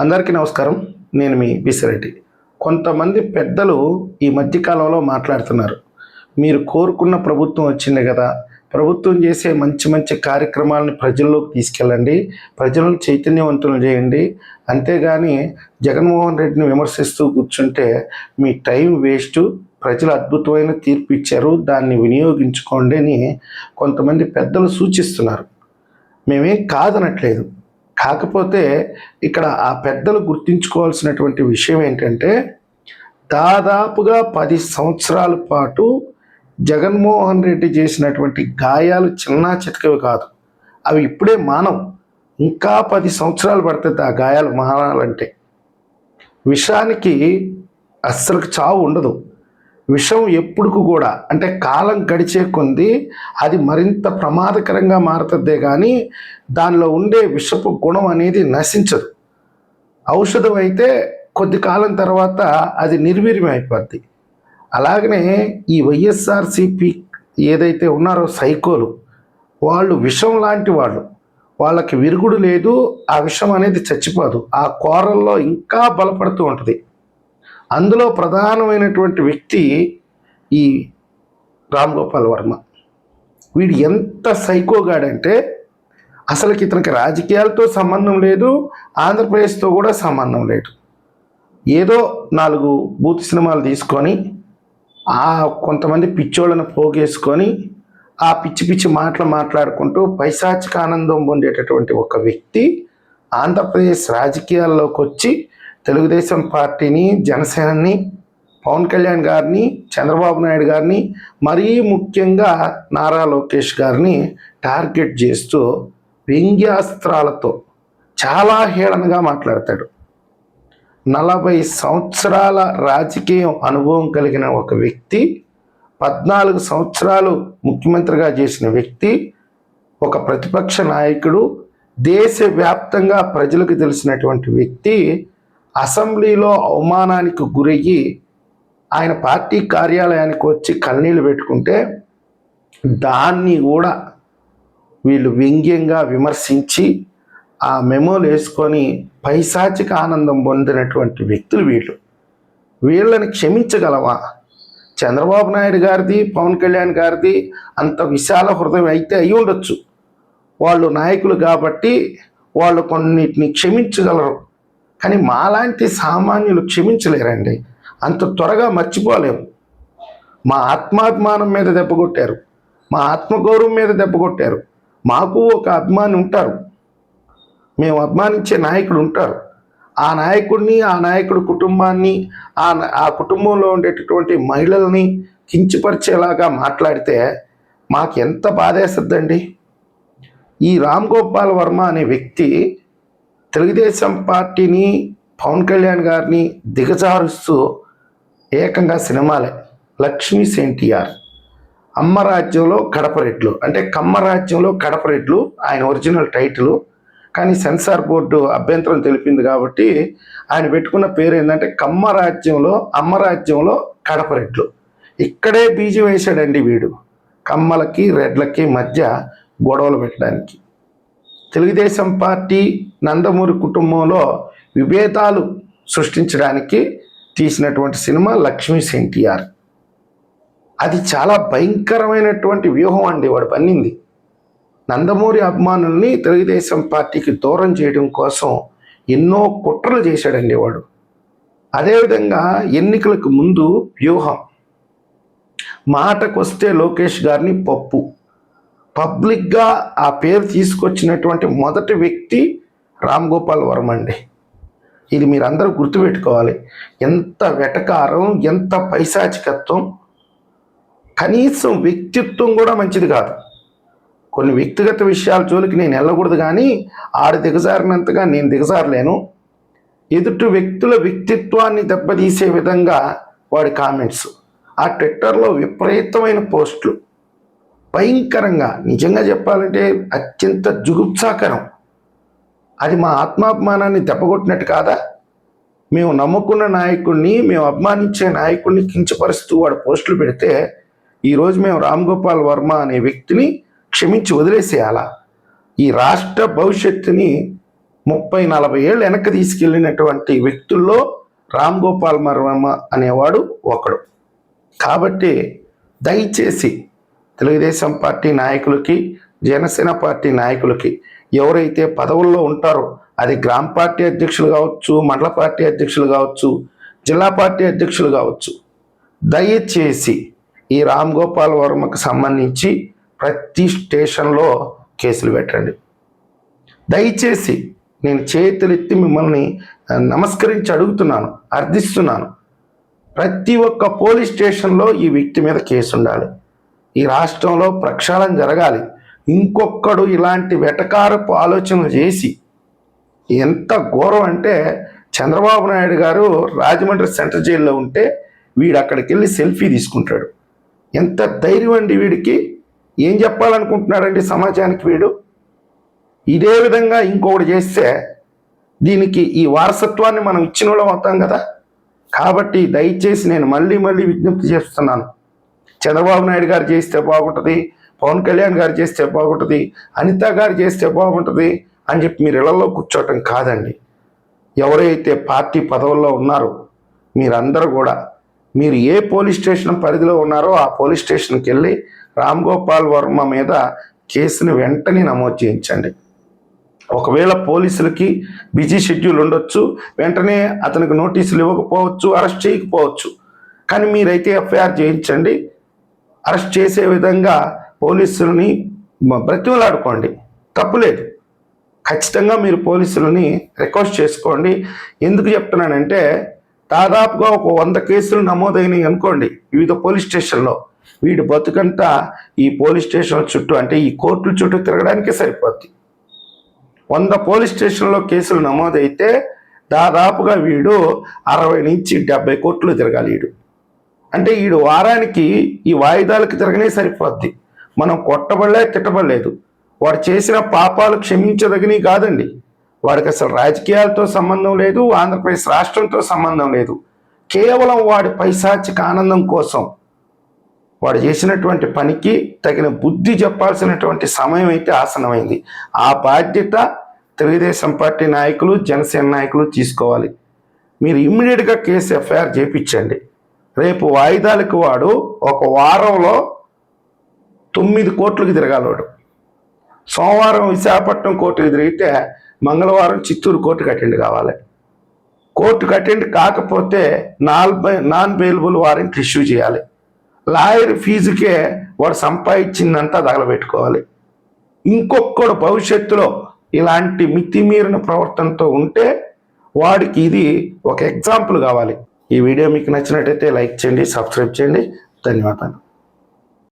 అందరికీ నమస్కారం. నేను మీ బిసిరెడ్డి కొంతమంది పెద్దలు ఈ మధ్యకాలంలో మాట్లాడుతున్నారు. మీరు కోరుకున్న ప్రభుత్వం వచ్చింది కదా. ప్రభుత్వం చేసే మంచి మంచి కార్యక్రమాలను ప్రజల్లోకి తీసుకెళ్ళండి. ప్రజలను చైతన్యవంతులు చేయండి. అంతేగాని జగన్మోహన్ రెడ్డిని విమర్శిస్తూ కూర్చుంటే మీ టైం వేస్ట్ ప్రజలు అద్భుతమైన తీర్పు ఇచ్చారు దాన్ని వినియోగించుకోండి అని కొంతమంది పెద్దలు సూచిస్తున్నారు. మేమేం కాదనట్లేదు. కాకపోతే ఇక్కడ ఆ పెద్దలు గుర్తుంచుకోవాల్సినటువంటి విషయం ఏంటంటే దాదాపుగా పది సంవత్సరాల పాటు జగన్మోహన్ రెడ్డి చేసినటువంటి గాయాలు చిన్న చితకవి కాదు. అవి ఇప్పుడే మానవు. ఇంకా పది సంవత్సరాలు పడుతుంది ఆ గాయాలు మానాలంటే. విషానికి అస్సలు చావు ఉండదు. విషం ఎప్పుడుకు కూడా అంటే కాలం గడిచే కొంది అది మరింత ప్రమాదకరంగా మారుతుందే కానీ దానిలో ఉండే విషపు గుణం అనేది నశించదు. ఔషధం అయితే కొద్ది కాలం తర్వాత అది నిర్వీర్యం అయిపోద్ది. అలాగనే ఈ వైఎస్ఆర్సిపి ఏదైతే ఉన్నారో సైకోలు వాళ్ళు విషం లాంటి వాళ్ళు. వాళ్ళకి విరుగుడు లేదు ఆ విషం అనేది చచ్చిపోదు. ఆ కోరల్లో ఇంకా బలపడుతూ ఉంటుంది. అందులో ప్రధానమైనటువంటి వ్యక్తి ఈ రామ్ గోపాల్ వర్మ. వీడు ఎంత సైకోగాడంటే అసలుకి ఇతనికి రాజకీయాలతో సంబంధం లేదు ఆంధ్రప్రదేశ్తో కూడా సంబంధం లేదు. ఏదో నాలుగు బూత్ సినిమాలు తీసుకొని ఆ కొంతమంది పిచ్చోళ్ళను పోగేసుకొని ఆ పిచ్చి పిచ్చి మాటలు మాట్లాడుకుంటూ పైశాచిక ఆనందం పొందేటటువంటి ఒక వ్యక్తి ఆంధ్రప్రదేశ్ రాజకీయాల్లోకి వచ్చి తెలుగుదేశం పార్టీని జనసేనని పవన్ కళ్యాణ్ గారిని చంద్రబాబు నాయుడు గారిని మరీ ముఖ్యంగా నారా లోకేష్ గారిని టార్గెట్ చేస్తూ వ్యంగ్యాస్త్రాలతో చాలా హేళనగా మాట్లాడతాడు. నలభై సంవత్సరాల రాజకీయం అనుభవం కలిగిన ఒక వ్యక్తి పద్నాలుగు సంవత్సరాలు ముఖ్యమంత్రిగా చేసిన వ్యక్తి ఒక ప్రతిపక్ష నాయకుడు దేశవ్యాప్తంగా ప్రజలకు తెలిసినటువంటి వ్యక్తి అసెంబ్లీలో అవమానానికి గురయ్యి ఆయన పార్టీ కార్యాలయానికి వచ్చి కన్నీళ్ళు పెట్టుకుంటే దాన్ని కూడా వీళ్ళు వ్యంగ్యంగా విమర్శించి ఆ మెమోలు వేసుకొని పైశాచిక ఆనందం పొందినటువంటి వ్యక్తులు వీళ్ళు. వీళ్ళని క్షమించగలవా? చంద్రబాబు నాయుడు గారిది పవన్ కళ్యాణ్ గారిది అంత విశాల హృదయం అయితే అయి ఉండొచ్చు. వాళ్ళు నాయకులు కాబట్టి వాళ్ళు కొన్నిటిని క్షమించగలరు. కానీ మాలాంటి సామాన్యులు క్షమించలేరండి. అంత త్వరగా మర్చిపోలేము మా ఆత్మాభిమానం మీద దెబ్బ కొట్టారు. మా ఆత్మగౌరవం మీద దెబ్బ కొట్టారు. మాకు ఒక అభిమాని ఉంటారు. మేము అభిమానించే నాయకుడు ఉంటారు. ఆ నాయకుడిని ఆ నాయకుడి కుటుంబాన్ని ఆ ఆ కుటుంబంలో ఉండేటటువంటి మహిళల్ని కించపరిచేలాగా మాట్లాడితే మాకు ఎంత బాధేస్తుందండి. ఈ రామ్ గోపాల్ వర్మ అనే వ్యక్తి తెలుగుదేశం పార్టీని పవన్ కళ్యాణ్ గారిని దిగజారుస్తూ ఏకంగా సినిమాలే. లక్ష్మీ ఎన్టీఆర్ అమ్మ రాజ్యంలో కడపరెట్లు అంటే కమ్మ రాజ్యంలో కడపరెట్లు ఆయన ఒరిజినల్ టైటిల్. కానీ సెన్సార్ బోర్డు అభ్యంతరం తెలిపింది కాబట్టి ఆయన పెట్టుకున్న పేరు ఏంటంటే కమ్మ రాజ్యంలో అమ్మ రాజ్యంలో కడపరెట్లు ఇక్కడే బీజం వేశాడండి వీడు. కమ్మలకి రెడ్లకి మధ్య గొడవలు పెట్టడానికి. తెలుగుదేశం పార్టీ నందమూరి కుటుంబంలో విభేదాలు సృష్టించడానికి తీసినటువంటి సినిమా లక్ష్మీ ఎన్టీఆర్ అది చాలా భయంకరమైనటువంటి వ్యూహం అండి వాడు పన్నింది. నందమూరి అభిమానుల్ని తెలుగుదేశం పార్టీకి దూరం చేయడం కోసం ఎన్నో కుట్రలు చేశాడండి వాడు. అదేవిధంగా ఎన్నికలకు ముందు వ్యూహం మాటకొస్తే లోకేష్ గారిని పప్పు పబ్లిక్గా ఆ పేరు తీసుకొచ్చినటువంటి మొదటి వ్యక్తి రామ్ గోపాల్ వర్మ అండి. ఇది మీరందరూ గుర్తుపెట్టుకోవాలి. ఎంత వెటకారం ఎంత పైశాచికత్వం కనీసం వ్యక్తిత్వం కూడా మంచిది కాదు. కొన్ని వ్యక్తిగత విషయాల జోలికి నేను వెళ్ళకూడదు కానీ ఆడు దిగజారినంతగా నేను దిగజారలేను. ఎదుటి వ్యక్తుల వ్యక్తిత్వాన్ని దెబ్బతీసే విధంగా వాడి కామెంట్స్. ఆ ట్విట్టర్లో విపరీతమైన పోస్టులు. భయంకరంగా. నిజంగా చెప్పాలంటే అత్యంత జుగుప్సాకరం. అది మా ఆత్మాభిమానాన్ని దెబ్బకొట్టినట్టు కాదా? మేము నమ్ముకున్న నాయకుడిని మేము అభిమానించే నాయకుడిని కించపరుస్తూ వాడు పోస్టులు పెడితే ఈరోజు మేము రామ్ గోపాల్ వర్మ అనే వ్యక్తిని క్షమించి వదిలేసేయాలా? ఈ రాష్ట్ర భవిష్యత్తుని ముప్పై నలభై ఏళ్ళు వెనక్కి తీసుకెళ్ళినటువంటి వ్యక్తుల్లో రామ్ గోపాల్ వర్మ అనేవాడు ఒకడు. కాబట్టి దయచేసి తెలుగుదేశం పార్టీ నాయకులకి జనసేన పార్టీ నాయకులకి ఎవరైతే పదవుల్లో ఉంటారో అది గ్రామ పార్టీ అధ్యక్షులు కావచ్చు మండల పార్టీ అధ్యక్షులు కావచ్చు జిల్లా పార్టీ అధ్యక్షులు కావచ్చు దయచేసి ఈ రామ్ గోపాల్ వర్మకు సంబంధించి ప్రతి స్టేషన్లో కేసులు పెట్టండి. దయచేసి నేను చేతులెత్తి మిమ్మల్ని నమస్కరించి అడుగుతున్నాను అర్థిస్తున్నాను. ప్రతి ఒక్క పోలీస్ స్టేషన్లో ఈ వ్యక్తి మీద కేసు ఉండాలి ఈ రాష్ట్రంలో ప్రక్షాళన జరగాలి. ఇంకొక్కడు ఇలాంటి వెటకారపు ఆలోచనలు చేసి ఎంత ఘోరం అంటే చంద్రబాబు నాయుడు గారు రాజమండ్రి సెంట్రల్ జైల్లో ఉంటే వీడు అక్కడికి వెళ్ళి సెల్ఫీ తీసుకుంటాడు. ఎంత ధైర్యం అండి వీడికి. ఏం చెప్పాలనుకుంటున్నాడండి సమాజానికి వీడు? ఇదే విధంగా ఇంకొకటి చేస్తే దీనికి ఈ వారసత్వాన్ని మనం ఇచ్చిన వాళ్ళం అవుతాం కదా. కాబట్టి దయచేసి నేను మళ్ళీ మళ్ళీ విజ్ఞప్తి చేస్తున్నాను. చంద్రబాబు నాయుడు గారు చేస్తే బాగుంటుంది పవన్ కళ్యాణ్ గారు చేస్తే బాగుంటుంది అనిత గారు చేస్తే బాగుంటుంది అని చెప్పి మీరు ఇళ్ళలో కూర్చోవటం కాదండి. ఎవరైతే పార్టీ పదవుల్లో ఉన్నారో మీరందరూ కూడా మీరు ఏ పోలీస్ స్టేషన్ పరిధిలో ఉన్నారో ఆ పోలీస్ స్టేషన్కి వెళ్ళి రామ్ గోపాల్ వర్మ మీద కేసుని వెంటనే నమోదు చేయించండి. ఒకవేళ పోలీసులకి బిజీ షెడ్యూల్ ఉండొచ్చు వెంటనే అతనికి నోటీసులు ఇవ్వకపోవచ్చు అరెస్ట్ చేయకపోవచ్చు. కానీ మీరైతే ఎఫ్ఐఆర్ చేయించండి. అరెస్ట్ చేసే విధంగా పోలీసులని బ్రతిమలాడుకోండి. తప్పులేదు ఖచ్చితంగా మీరు పోలీసులని రిక్వెస్ట్ చేసుకోండి. ఎందుకు చెప్తున్నానంటే దాదాపుగా ఒక వంద కేసులు నమోదైనవి అనుకోండి వివిధ పోలీస్ స్టేషన్లో. వీడు బతుకంతా ఈ పోలీస్ స్టేషన్ చుట్టూ అంటే ఈ కోర్టుల చుట్టూ తిరగడానికే సరిపోద్ది. వంద పోలీస్ స్టేషన్లో కేసులు నమోదైతే దాదాపుగా వీడు అరవై నుంచి డెబ్బై కోట్లు తిరగాలి వీడు. అంటే ఈడు వారానికి ఈ వాయిదాలకు తిరగనే సరిపోద్ది. మనం కొట్టబడలే తిట్టబడలేదు. వాడు చేసిన పాపాలు క్షమించదగినవి కాదండి. వాడికి అసలు రాజకీయాలతో సంబంధం లేదు ఆంధ్రప్రదేశ్ రాష్ట్రంతో సంబంధం లేదు. కేవలం వాడి పైశాచిక ఆనందం కోసం వాడు చేసినటువంటి పనికి తగిన బుద్ధి చెప్పాల్సినటువంటి సమయం అయితే ఆసనమైంది ఆ బాధ్యత తెలుగుదేశం పార్టీ నాయకులు జనసేన నాయకులు తీసుకోవాలి. మీరు ఇమ్మీడియట్గా కేసు ఎఫ్ఐఆర్ చేపించండి. రేపు వాయిదాలకు వాడు ఒక వారంలో తొమ్మిది కోట్లకు తిరగాలి వాడు సోమవారం విశాఖపట్నం కోర్టుకు తిరిగితే మంగళవారం చిత్తూరు కోర్టుకు అటెండ్ కావాలి. కోర్టుకు అటెండ్ కాకపోతే non non bailable warrant issue చేయాలి. లాయర్ ఫీజుకే వాడు సంపాదించిందంతా తగలబెట్టుకోవాలి. ఇంకొకడు భవిష్యత్తులో ఇలాంటి మితిమీరిన ప్రవర్తనతో ఉంటే వాడికి ఇది ఒక ఎగ్జాంపుల్ కావాలి. ఈ వీడియో మీకు నచ్చినట్టయితే లైక్ చేయండి సబ్స్క్రైబ్ చేయండి. ధన్యవాదాలు.